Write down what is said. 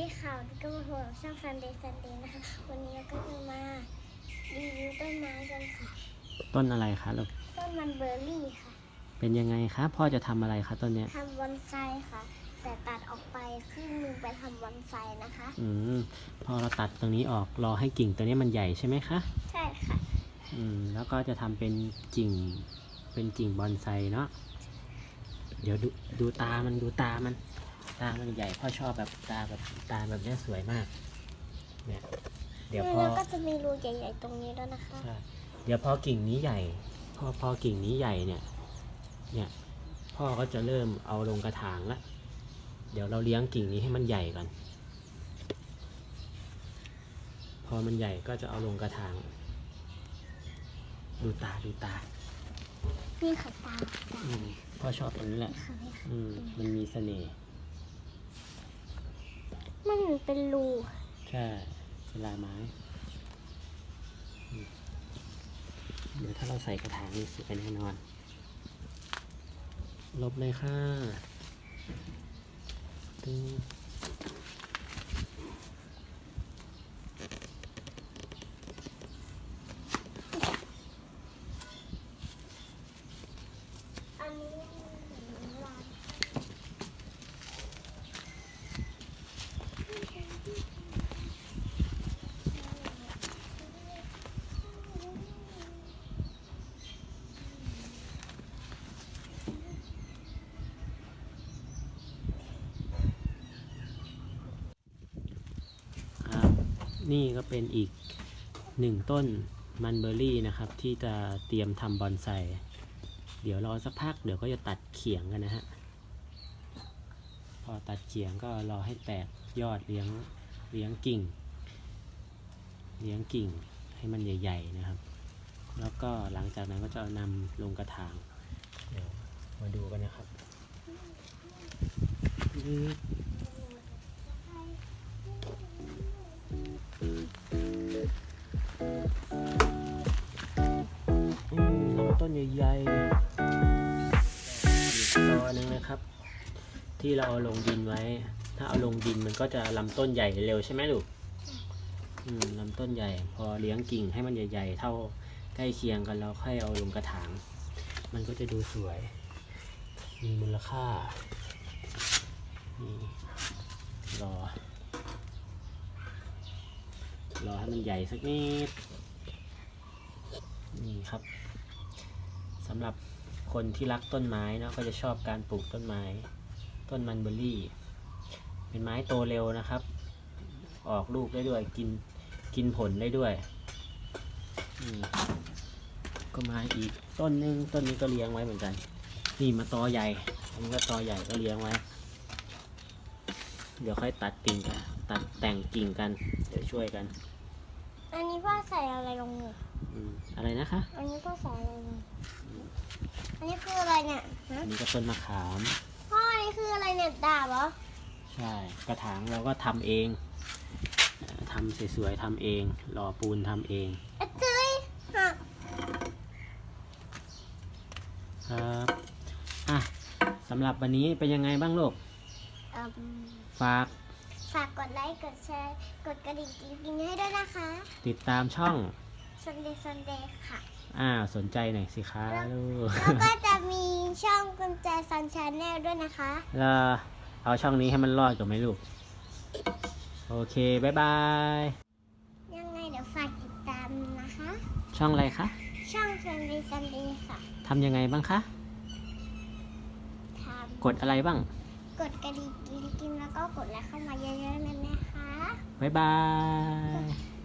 ดีค่ะวันนี้ก็มาพบกับช่องซันเดย์ซันเดย์นะคะ วันนี้เราก็จะมารีวิวต้นไม้กันค่ะ ต้นอะไรคะลูก ต้นมันเบอร์รี่ค่ะ เป็นยังไงคะ พ่อจะทำอะไรคะต้นเนี้ย ทำบอนไซค่ะ แต่ตัดออกไปครึ่งหนึงไปทำบอนไซนะคะ อืม พอเราตัดตรงนี้ออก รอให้กิ่งตัวนี้มันใหญ่ใช่ไหมคะ ใช่ค่ะ อืม แล้วก็จะทำเป็นกิ่ง เป็นกิ่งบอนไซเนาะ เดี๋ยวดูดูตามันดูตามัน ตามันใหญ่พ่อชอบแบบตาแบบตาแบบเนี้ยสวยมาก เนี่ย เดี๋ยวพอแล้วก็จะมีรูใหญ่ๆตรงนี้แล้วยนะคะ ใช่เดี๋ยวพอกิ่งนี้ใหญ่ พอพอกิ่งนี้ใหญ่เนี่ย เนี่ยพ่อก็จะเริ่มเอาลงกระถางละ เดี๋ยวเราเลี้ยงกิ่งนี้ให้มันใหญ่ก่อน พอมันใหญ่ก็จะเอาลงกระถาง ดูตาดูตานี่ค่ะตาอืมพ่อชอบตรงนี้แหละ ค่ะนี่ค่ะอืมมันมีเสน่ห์ มันเหมือนเป็นรูใช่เวลาไม้อืมเดี๋ยวถ้าเราใส่กระถางนี่สวยแน่นอน ลบเลยค่ะตึง นี่ก็เป็นอีกหนึ่งต้นมันเบอร์รี่นะครับ ที่จะเตรียมทำบอนไซ เดี๋ยวรอสักพักเดี๋ยวก็จะตัดเขียงกันนะฮะ พอตัดเขียงก็รอให้แตกยอดเลี้ยงเลี้ยงกิ่ง เลี้ยงกิ่งให้มันใหญ่ ๆนะครับ แล้วก็หลังจากนั้นก็จะนำลงกระถาง เดี๋ยวมาดูกันนะครับ ที่เราเอาลงดินไว้ ถ้าเอาลงดินมันก็จะลำต้นใหญ่เร็วใช่ไหมลูกอืมลำต้นใหญ่ พอเลี้ยงกิ่งให้มันใหญ่ ๆ เท่าใกล้เคียงกันแล้วค่อยเอาลงกระถาง มันก็จะดูสวย มีมูลค่านี่รอ รอให้มันใหญ่สักนิด นี่ครับสำหรับคนที่รักต้นไม้เนาะก็จะชอบการปลูกต้นไม้ ต้นมันเบอร์รี่ เป็นไม้โตเร็วนะครับ ออกลูกได้ด้วย กินกินผลได้ด้วยอืมก็มาอีกต้นนึงต้นนี้ก็เลี้ยงไว้เหมือนกัน นี่มาตอใหญ่อันนี้ก็ตอใหญ่ก็เลี้ยงไว้ เดี๋ยวค่อยตัดกิ่งกัน ตัดแต่งกิ่งกัน เดี๋ยวช่วยกัน อันนี้พ่อใส่อะไรลงเนี่ยอืมอะไรนะคะ อันนี้พ่อใส่อะไรลงอันนี้คืออะไรเนี่ยฮะอันนี้ก็ต้นมะขาม เนี่ยดาบเหรอใช่กระถางเราก็ทำเองเอ่อทำสวยๆทำเองรอปูนทำเองเอะจื้ยหักครับอะสำหรับวันนี้เป็นยังไงบ้างลูกอืมฝากฝากกดไลค์กดแชร์ กดกระดิ่งกิ๊งๆให้ด้วยนะคะติดตามช่อง Sunday Sunday ค่ะอ่าสนใจหน่อยสิคะลูก แล้วก็จะมีช่ องกุญแจซันชาแนลด้วยนะคะแล้วเอาช่องนี้ให้มันรอดก่อนไหมลูก โอเคบ๊ายบาย ยังไงเดี๋ยวฝากติดตามนะคะ ช่องอะไรคะช่อง Sunday Sunday ค่ะทำยังไงบ้างคะ ทกดอะไรบ้างำกดกระดิ่งกิ๊งๆแล้วก็กดไลค์เข้ามาเยอะๆนะนะคะบ๊ายบาย